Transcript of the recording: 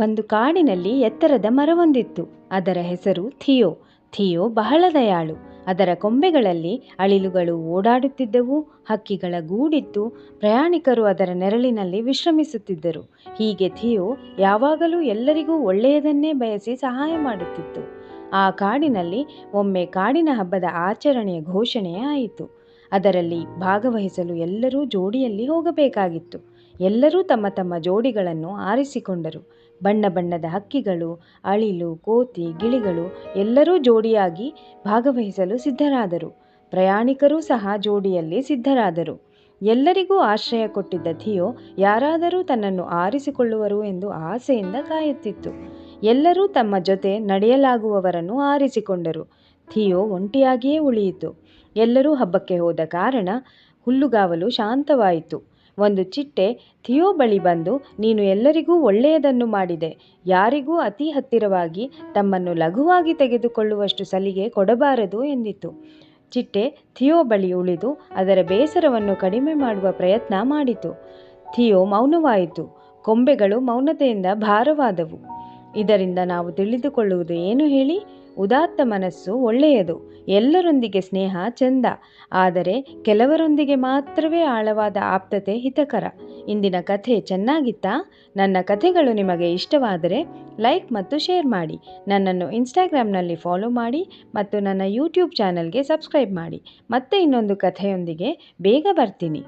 ಒಂದು ಕಾಡಿನಲ್ಲಿ ಎತ್ತರದ ಮರವೊಂದಿತ್ತು. ಅದರ ಹೆಸರು ಥಿಯೋ. ಥಿಯೋ ಬಹಳ ದಯಾಳು. ಅದರ ಕೊಂಬೆಗಳಲ್ಲಿ ಅಳಿಲುಗಳು ಓಡಾಡುತ್ತಿದ್ದವು, ಹಕ್ಕಿಗಳ ಗೂಡಿತ್ತು, ಪ್ರಯಾಣಿಕರು ಅದರ ನೆರಳಿನಲ್ಲಿ ವಿಶ್ರಮಿಸುತ್ತಿದ್ದರು. ಹೀಗೆ ಥಿಯೋ ಯಾವಾಗಲೂ ಎಲ್ಲರಿಗೂ ಒಳ್ಳೆಯದನ್ನೇ ಬಯಸಿ ಸಹಾಯ ಮಾಡುತ್ತಿತ್ತು. ಆ ಕಾಡಿನಲ್ಲಿ ಒಮ್ಮೆ ಕಾಡಿನ ಹಬ್ಬದ ಆಚರಣೆಯ ಘೋಷಣೆ ಆಯಿತು. ಅದರಲ್ಲಿ ಭಾಗವಹಿಸಲು ಎಲ್ಲರೂ ಜೋಡಿಯಲ್ಲಿ ಹೋಗಬೇಕಾಗಿತ್ತು. ಎಲ್ಲರೂ ತಮ್ಮ ತಮ್ಮ ಜೋಡಿಗಳನ್ನು ಆರಿಸಿಕೊಂಡರು. ಬಣ್ಣ ಬಣ್ಣದ ಹಕ್ಕಿಗಳು, ಅಳಿಲು, ಕೋತಿ, ಗಿಳಿಗಳು ಎಲ್ಲರೂ ಜೋಡಿಯಾಗಿ ಭಾಗವಹಿಸಲು ಸಿದ್ಧರಾದರು. ಪ್ರಯಾಣಿಕರೂ ಸಹ ಜೋಡಿಯಲ್ಲಿ ಸಿದ್ಧರಾದರು. ಎಲ್ಲರಿಗೂ ಆಶ್ರಯ ಕೊಟ್ಟಿದ್ದ ಥಿಯೋ ಯಾರಾದರೂ ತನ್ನನ್ನು ಆರಿಸಿಕೊಳ್ಳುವರು ಎಂದು ಆಸೆಯಿಂದ ಕಾಯುತ್ತಿತ್ತು. ಎಲ್ಲರೂ ತಮ್ಮ ಜೊತೆ ನಡೆಯಲಾಗುವವರನ್ನು ಆರಿಸಿಕೊಂಡರು. ಥಿಯೋ ಒಂಟಿಯಾಗಿಯೇ ಉಳಿಯಿತು. ಎಲ್ಲರೂ ಹಬ್ಬಕ್ಕೆ ಹೋದ ಕಾರಣ ಹುಲ್ಲುಗಾವಲು ಶಾಂತವಾಯಿತು. ಒಂದು ಚಿಟ್ಟೆ, ಥಿಯೋ ಬಳಿ ಬಂದು ನೀನು ಎಲ್ಲರಿಗೂ ಒಳ್ಳೆಯದನ್ನು ಮಾಡಿದೆ. ಯಾರಿಗೂ ಅತಿ ಹತ್ತಿರವಾಗಿ ತಮ್ಮನ್ನು ಲಘುವಾಗಿ ತೆಗೆದುಕೊಳ್ಳುವಷ್ಟು ಸಲಿಗೆ ಕೊಡಬಾರದು ಎಂದಿತು. ಚಿಟ್ಟೆ ಥಿಯೋ ಬಳಿ ಉಳಿದು ಅದರ ಬೇಸರವನ್ನು ಕಡಿಮೆ ಮಾಡುವ ಪ್ರಯತ್ನ ಮಾಡಿತು. ಥಿಯೋ ಮೌನವಾಯಿತು. ಕೊಂಬೆಗಳು ಮೌನತೆಯಿಂದ ಭಾರವಾದವು. ಇದರಿಂದ ನಾವು ತಿಳಿದುಕೊಳ್ಳುವುದು ಏನು ಹೇಳಿ? ಉದಾತ್ತ ಮನಸ್ಸು ಒಳ್ಳೆಯದು, ಎಲ್ಲರೊಂದಿಗೆ ಸ್ನೇಹ ಚೆಂದ. ಆದರೆ ಕೆಲವರೊಂದಿಗೆ ಮಾತ್ರವೇ ಆಳವಾದ ಆಪ್ತತೆ ಹಿತಕರ. ಇಂದಿನ ಕಥೆ ಚೆನ್ನಾಗಿತ್ತಾ? ನನ್ನ ಕಥೆಗಳು ನಿಮಗೆ ಇಷ್ಟವಾದರೆ ಲೈಕ್ ಮತ್ತು ಶೇರ್ ಮಾಡಿ. ನನ್ನನ್ನು ಇನ್ಸ್ಟಾಗ್ರಾಮ್ನಲ್ಲಿ ಫಾಲೋ ಮಾಡಿ ಮತ್ತು ನನ್ನ ಯೂಟ್ಯೂಬ್ ಚಾನಲ್ಗೆ ಸಬ್ಸ್ಕ್ರೈಬ್ ಮಾಡಿ. ಮತ್ತೆ ಇನ್ನೊಂದು ಕಥೆಯೊಂದಿಗೆ ಬೇಗ ಬರ್ತೀನಿ.